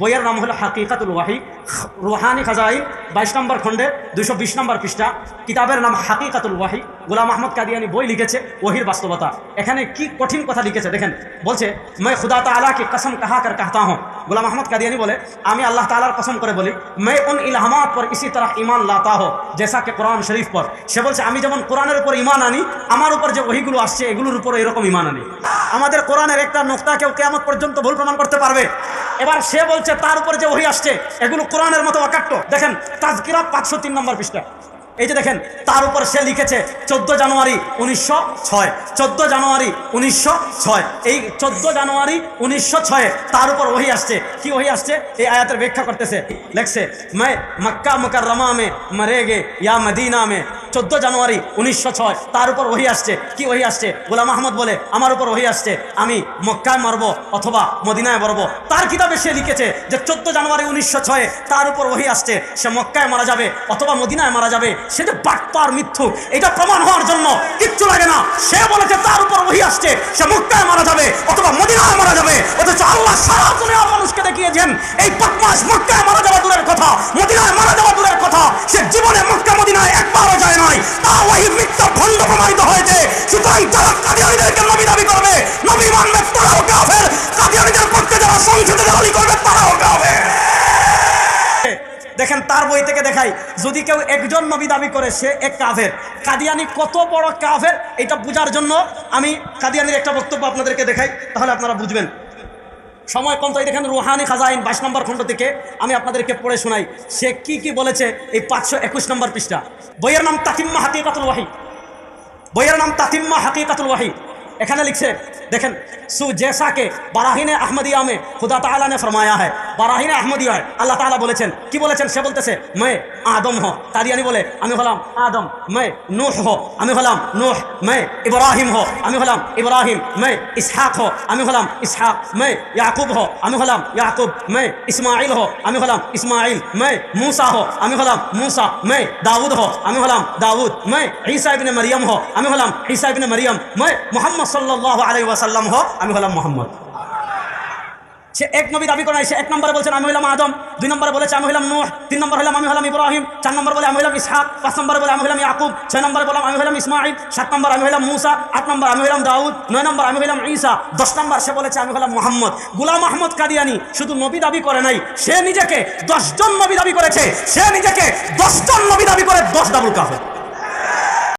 বইয়ের নাম হলো হাকিকাতুল ওয়াহি। রুহানি খাজাইম বাইশ নম্বর খণ্ডে, দুইশো বিশ নম্বর পৃষ্ঠা। কিতাবের নাম হাকিকাতুল ওয়াহি। গোলাম আহমদ কাদিয়ানি বই লিখেছে, ওহির বাস্তবতা। এখানে কি কঠিন কথা লিখেছে দেখেন, বলছে, মে খুদা তালাকে কসম কাহা কর কাহতা হ গোলাম আহমদ কাদিয়ানি বলে, আমি আল্লাহ তালার কসম করে বলি, মে উন ইলহামাত পর ইসি তরহ ইমান লাতা হো, জেসা কে কোরআন শরীফ পর। সে বলছে, আমি যেমন কোরআনের উপর ইমান আনি, আমার উপর যে ওহিগুলো আসছে, এগুলোর উপর এরকম ইমান আনি। আমাদের কোরআনের একটা নোক্তা কেউ কেমন পর্যন্ত ভুল প্রমাণ করতে পারবে। এবার সে বলছে, তার উপর যে ওহি আসছে, এগুলো কোরআনের মতো অকাট্য। দেখেন তাজকিরা পাঁচশো তিন নম্বর পৃষ্ঠা। এই যে দেখেন, তার উপর সে লিখেছে, চোদ্দ জানুয়ারি উনিশশো ছয়, চোদ্দ জানুয়ারি উনিশশো ছয়। এই চোদ্দ জানুয়ারি উনিশশো ছয়ে তার উপর ওহি আসছে। কি ওহি আসছে? এই আয়াতের ব্যাখ্যা করতেছে। লেখছে मैं মক্কা মুকাররমা মে মরেগে, ইয়া মদিনা মে চোদ্দ জানুয়ারি উনিশশো ছয়। তার উপর ওহি আসছে। কি ওহি আসছে? গোলাম আহমদ বলে, আমার উপর ওহি আসছে। আমি মক্কায় মরব অথবা মদিনায় মরব। তার কিতাবে সে লিখেছে যে, চোদ্দ জানুয়ারি উনিশশো ছয়ে, তার উপর ওহি আসছে। সে মক্কায় মারা যাবে অথবা মদিনায় মারা যাবে। সে যে বাটপার মিথ্যু, এটা প্রমাণ হওয়ার জন্য কিচ্ছু লাগে না। সে বলেছে, তার উপর ওহি আসছে। সে মক্কায় মারা যাবে অথবা মদিনায় মারা যাবে। অথচ আল্লাহ সারা দুনিয়ার মানুষকে দেখিয়েছেন, এই বদমাস মক্কায় মারা যাওয়া দূরের কথা, মদিনায় মারা যাওয়া দূরের কথা। সে জীবনে মক্কা, মদিনায় একবারও প্রমাণিত হয়েছে, সুতরাং যারা কাদিয়ানিদেরকে নবী দাবি করবে, নবী মানবে, তারাও কাফের। কাদিয়ানিদের পক্ষে যারা সংসদে দাবি করবে, তারাও কাফের। দেখেন, তার বই থেকে দেখাই, যদি কেউ একজন নবী দাবি করে, সে এক কাফের। কাদিয়ানি কত বড় কাফের, এটা বোঝার জন্য আমি কাদিয়ানির একটা বক্তব্য আপনাদেরকে দেখাই, তাহলে আপনারা বুঝবেন। সময় কম তো এই দেখেন, রুহানি খাজাইন বাইশ নম্বর খণ্ড থেকে আমি আপনাদেরকে পড়ে শোনাই। সে কি কি বলেছে, এই পাঁচশো একুশ নম্বর পৃষ্ঠা। বইয়ের নাম তাতিম্মা হাকিকাতুল ওয়াহি। বইয়ের নাম তাতিম্মা হাকিকাতুল ওয়াহি। এখানে লিখছে देखें सु जैसा के বারাহিনে আহমদিয়া মে খুদা তাআলা ने फरमाया है বারাহিনে আহমদিয়া আল্লাহ তাআলা বলেছেন কি বলেছেন সে বলতেছে मैं আদম হ কাদিয়ানি বলে আমি হলাম আদম मैं নূহ হ আমি হলাম নূহ मैं ইব্রাহিম হ আমি হলাম ইব্রাহিম मैं ইসহাক হ আমি হলাম ইসহাক मैं ইয়াকুব হ আমি হলাম ইয়াকুব मैं ইসমাইল হ আমি হলাম ইসমাইল मैं मूसा হ আমি হলাম मूसा मैं দাউদ হ আমি হলাম দাউদ मैं ঈসা ইবনে মারিয়াম হ আমি হলাম ঈসা ইবনে মারিয়াম मैं মোহাম্মদ সাল্লাল্লাহু আলাইহি ওয়াসাল্লাম হ আমি হলাম মোহাম্মদ সে এক নবী দাবি করে সে এক নম্বরে বলছেন আমি হলাম আদম দুই নম্বরে বলেছে আমি হলাম নূহ তিন নম্বর হলাম আমি হলাম ইব্রাহিম চার নম্বর বলে আমি হলাম ইসহাক পাঁচ নম্বরে বলে আমি হলাম ইয়াকুব ছয় নম্বরে বললাম আমি হলাম ইসমাইল সাত নম্বর আমি হলাম মুসা আট নম্বর আমি হলাম দাউদ নয় নম্বর আমি হলাম ঈসা দশ নম্বর সে বলেছে আমি হলাম মোহাম্মদ গুলাম আহমদ কাদিয়ানি শুধু নবী দাবি করে নাই সে নিজেকে দশজন নবী দাবি করেছে সে নিজেকে দশজন নবী দাবি করে দশ ডাবল কাফের